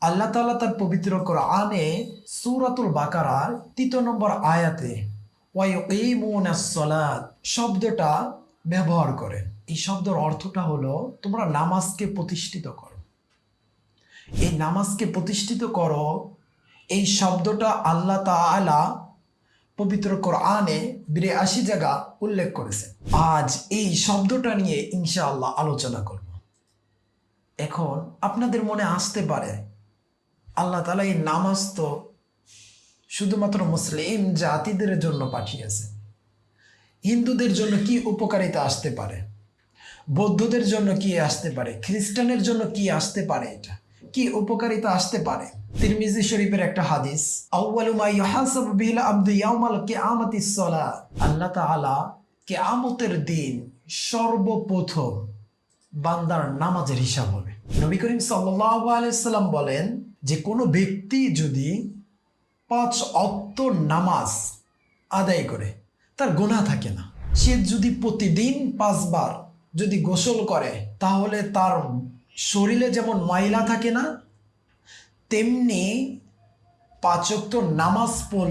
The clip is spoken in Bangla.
আল্লাহ তার পবিত্র সূরাতুল বাকারার তৃতীয় নম্বর আয়াতে শব্দটা ব্যবহার করেন। এই শব্দের অর্থটা হলো তোমরা নামাজকে প্রতিষ্ঠিত করো। এই নামাজকে প্রতিষ্ঠিত করো, এই শব্দটা আল্লাহ তাআলা পবিত্র কোরআনে বিরাশি জায়গা উল্লেখ করেছেন। আজ এই শব্দটা নিয়ে ইনশাআল্লাহ আলোচনা করব। এখন আপনাদের মনে আসতে পারে, আল্লাহ তালা এই নামাজ তো শুধুমাত্র মুসলিম জাতিদের জন্য পাঠিয়েছে। হিন্দুদের জন্য কি উপকারিতা আসতে পারে? বৌদ্ধদের জন্য কি আসতে পারে? খ্রিস্টানের জন্য কি আসতে পারে এটা? কি উপকারিতা আসতে পারে? তিরমিজি শরীফের একটা হাদিস আল্লাহ তাআলা কিয়ামতের দিন সর্বপ্রথম বান্দার নামাজের হিসাব হবে। নবী করিম সাল্লাম বলেন যে কোনো ব্যক্তি যদি পাঁচ অক্ত নামাজ আদায় করে, তার গোনা থাকে না। সে যদি প্রতিদিন পাঁচবার যদি গোসল করে, তাহলে তার শরীরে যেমন ময়লা থাকে না, তেমনি পাঁচক্ত নামাজ পড়লে